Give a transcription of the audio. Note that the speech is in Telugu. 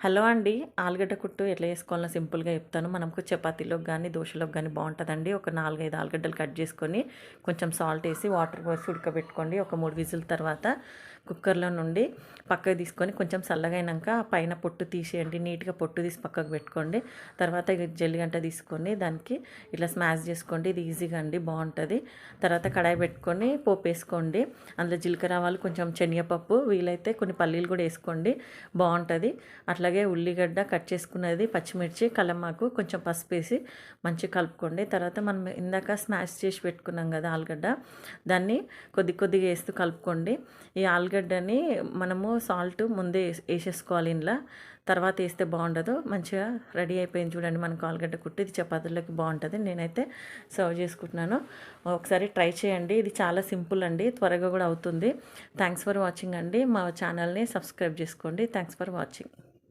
హలో అండి. ఆలుగడ్డ కుట్టు ఎట్లా చేసుకోవాలో సింపుల్గా చెప్తాను. మనకు చపాతీలోకి కానీ దోశలోకి కానీ బాగుంటుందండి ఒక నాలుగైదు ఆలుగడ్డలు కట్ చేసుకొని కొంచెం సాల్ట్ వేసి వాటర్ పోసి ఉడకబెట్టుకోండి. ఒక మూడు విజిల్ తర్వాత కుక్కర్లో నుండి పక్కకు తీసుకొని కొంచెం చల్లగైనాక పైన పొట్టు తీసేయండి. నీట్గా పొట్టు తీసి పక్కకు పెట్టుకోండి. తర్వాత జల్లిగంట తీసుకొని దానికి ఇట్లా స్మాష్ చేసుకోండి. ఇది ఈజీగా అండి బాగుంటుంది తర్వాత కడాయి పెట్టుకొని పోపు వేసుకోండి. అందులో జీలకర్ర ఆవాలు కొంచెం శనగపప్పు వీలైతే కొన్ని పల్లీలు కూడా వేసుకోండి. బాగుంటుంది అట్లా అలాగే ఉల్లిగడ్డ కట్ చేసుకున్నది పచ్చిమిర్చి కలమాకు కొంచెం పసుపు వేసి మంచిగా కలుపుకోండి. తర్వాత మనం ఇందాక స్మాష్ చేసి పెట్టుకున్నాం కదా ఆలుగడ్డ దాన్ని కొద్ది కొద్దిగా వేస్తూ కలుపుకోండి. ఈ ఆలుగడ్డని మనము సాల్ట్ ముందే వేసేసుకోవాలి ఇంట్లో తర్వాత వేస్తే బాగుండదు. మంచిగా రెడీ అయిపోయింది చూడండి మనకు ఆలుగడ్డ కుట్టి. ఇది చపాతీలోకి బాగుంటుంది. నేనైతే సర్వ్ చేసుకుంటున్నాను. ఒకసారి ట్రై చేయండి. ఇది చాలా సింపుల్ అండి. త్వరగా కూడా అవుతుంది. థ్యాంక్స్ ఫర్ వాచింగ్ అండి. మా ఛానల్ని సబ్స్క్రైబ్ చేసుకోండి. Thanks for watching